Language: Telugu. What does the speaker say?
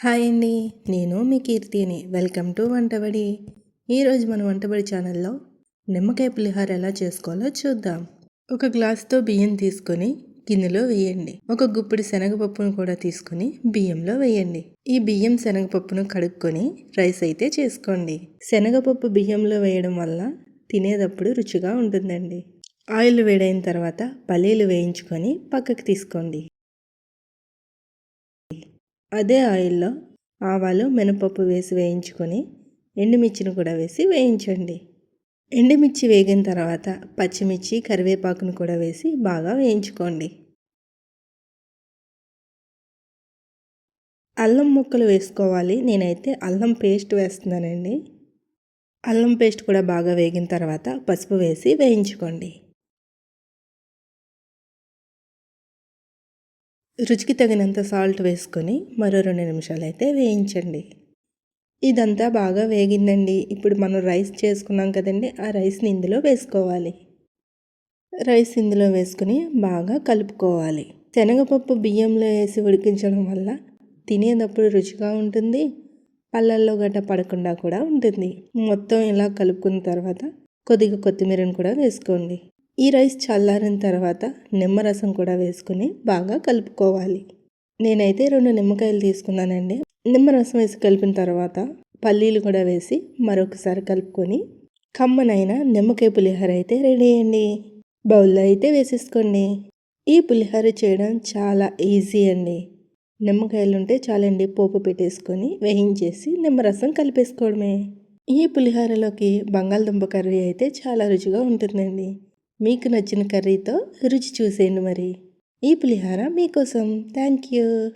హాయ్ అండి. నేను మీ కీర్తిని. వెల్కమ్ టు వంటబడి ఈరోజు మన వంటబడి ఛానల్లో నిమ్మకాయ పులిహార ఎలా చేసుకోవాలో చూద్దాం. ఒక గ్లాస్తో బియ్యం తీసుకొని గిన్నెలో వేయండి. ఒక గుప్పిడి శనగపప్పును కూడా తీసుకొని బియ్యంలో వేయండి. ఈ బియ్యం శనగపప్పును కడుక్కొని రైస్ అయితే చేసుకోండి. శనగపప్పు బియ్యంలో వేయడం వల్ల తినేటప్పుడు రుచిగా ఉంటుందండి. ఆయిల్ వేడైన తర్వాత పల్లీలు వేయించుకొని పక్కకు తీసుకోండి. అదే ఆయిల్లో ఆవాలు మినపప్పు వేసి వేయించుకొని ఎండుమిర్చిని కూడా వేసి వేయించండి. ఎండుమిర్చి వేగిన తర్వాత పచ్చిమిర్చి కరివేపాకును కూడా వేసి బాగా వేయించుకోండి. అల్లం ముక్కలు వేసుకోవాలి. నేనైతే అల్లం పేస్ట్ వేస్తున్నానండి. అల్లం పేస్ట్ కూడా బాగా వేగిన తర్వాత పసుపు వేసి వేయించుకోండి. రుచికి తగినంత సాల్ట్ వేసుకొని మరో రెండు నిమిషాలు అయితే వేయించండి. ఇదంతా బాగా వేగిందండి. ఇప్పుడు మనం రైస్ చేసుకున్నాం కదండి ఆ రైస్ని ఇందులో వేసుకోవాలి. రైస్ ఇందులో వేసుకుని బాగా కలుపుకోవాలి. శనగపప్పు బియ్యంలో వేసి ఉడికించడం వల్ల తినేటప్పుడు రుచిగా ఉంటుంది పళ్ళల్లో గట్ట పడకుండా కూడా ఉంటుంది. మొత్తం ఇలా కలుపుకున్న తర్వాత కొద్దిగా కొత్తిమీరను కూడా వేసుకోండి. ఈ రైస్ చల్లారిన తర్వాత నిమ్మరసం కూడా వేసుకుని బాగా కలుపుకోవాలి. నేనైతే రెండు నిమ్మకాయలు తీసుకున్నానండి. నిమ్మరసం వేసి కలిపిన తర్వాత పల్లీలు కూడా వేసి మరొకసారి కలుపుకొని కమ్మనైన నిమ్మకాయ పులిహోర అయితే రెడీ అయ్యండి బౌల్లో అయితే వేసేసుకోండి. ఈ పులిహోర చేయడం చాలా ఈజీ అండి. నిమ్మకాయలు ఉంటే చాలండి పోపు పెట్టేసుకొని వేయించేసి నిమ్మరసం కలిపేసుకోవడమే. ఈ పులిహోరలోకి బంగాళదుంప కర్రీ అయితే చాలా రుచిగా ఉంటుందండి. మీకు నచ్చిన కర్రీతో రుచి చూసేయండి మరి. ఈ పులిహార మీకోసం. Thank you.